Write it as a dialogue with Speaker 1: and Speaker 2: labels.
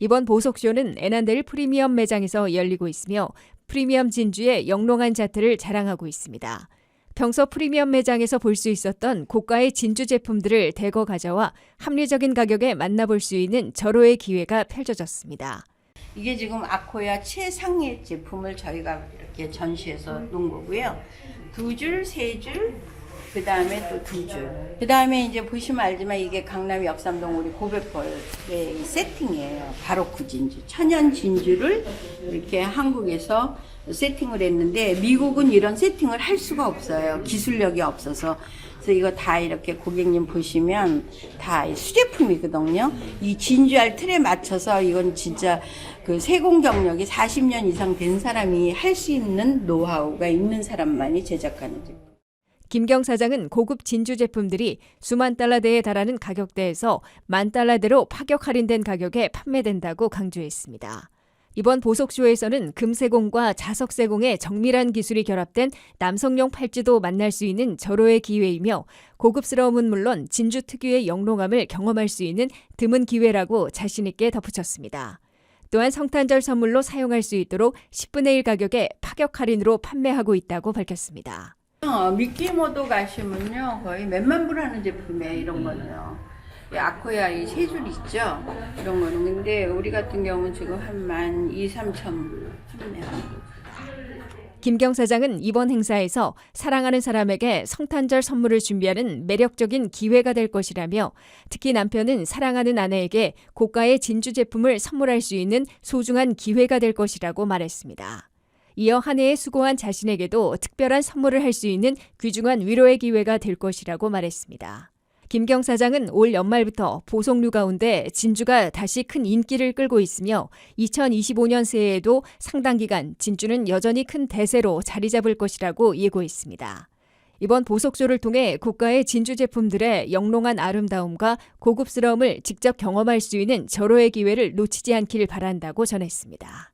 Speaker 1: 이번 보석쇼는 에난델 프리미엄 매장에서 열리고 있으며 프리미엄 진주의 영롱한 자태를 자랑하고 있습니다. 평소 프리미엄 매장에서 볼 수 있었던 고가의 진주 제품들을 대거 가져와 합리적인 가격에 만나볼 수 있는 절호의 기회가 펼쳐졌습니다.
Speaker 2: 이게 지금 아코야 최상의 제품을 저희가 이렇게 전시해서 놓은 거고요. 두 줄, 세 줄, 그 다음에 또 두 줄. 그 다음에 이제 보시면 알지만 이게 강남 역삼동 우리 고백벌의 이 세팅이에요. 바로크 진주. 천연 진주를 이렇게 한국에서 세팅을 했는데 미국은 이런 세팅을 할 수가 없어요. 기술력이 없어서. 그래서 이거 다 이렇게 고객님 보시면 다 수제품이거든요. 이 진주알 틀에 맞춰서 이건 진짜 그 세공 경력이 40년 이상 된 사람이 할 수 있는 노하우가 있는 사람만이 제작하는 제품.
Speaker 1: 김경 사장은 고급 진주 제품들이 수만 달러대에 달하는 가격대에서 만 달러대로 파격 할인된 가격에 판매된다고 강조했습니다. 이번 보석쇼에서는 금세공과 자석세공의 정밀한 기술이 결합된 남성용 팔찌도 만날 수 있는 절호의 기회이며 고급스러움은 물론 진주 특유의 영롱함을 경험할 수 있는 드문 기회라고 자신있게 덧붙였습니다. 또한 성탄절 선물로 사용할 수 있도록 10분의 1 가격에 파격 할인으로 판매하고 있다고 밝혔습니다.
Speaker 2: 어, 미끼모도 가시면요 거의 몇만 불 하는 제품이에요 이런 거는요. 이 아코야 이 세 줄 있죠? 이런 거는. 근데 우리 같은 경우는 지금 한 만 2, 3천. 불 거죠
Speaker 1: 김경 사장은 이번 행사에서 사랑하는 사람에게 성탄절 선물을 준비하는 매력적인 기회가 될 것이라며 특히 남편은 사랑하는 아내에게 고가의 진주 제품을 선물할 수 있는 소중한 기회가 될 것이라고 말했습니다. 이어 한 해에 수고한 자신에게도 특별한 선물을 할 수 있는 귀중한 위로의 기회가 될 것이라고 말했습니다. 김경 사장은 올 연말부터 보석류 가운데 진주가 다시 큰 인기를 끌고 있으며 2025년 새해에도 상당 기간 진주는 여전히 큰 대세로 자리 잡을 것이라고 예고했습니다. 이번 보석쇼를 통해 고가의 진주 제품들의 영롱한 아름다움과 고급스러움을 직접 경험할 수 있는 절호의 기회를 놓치지 않길 바란다고 전했습니다.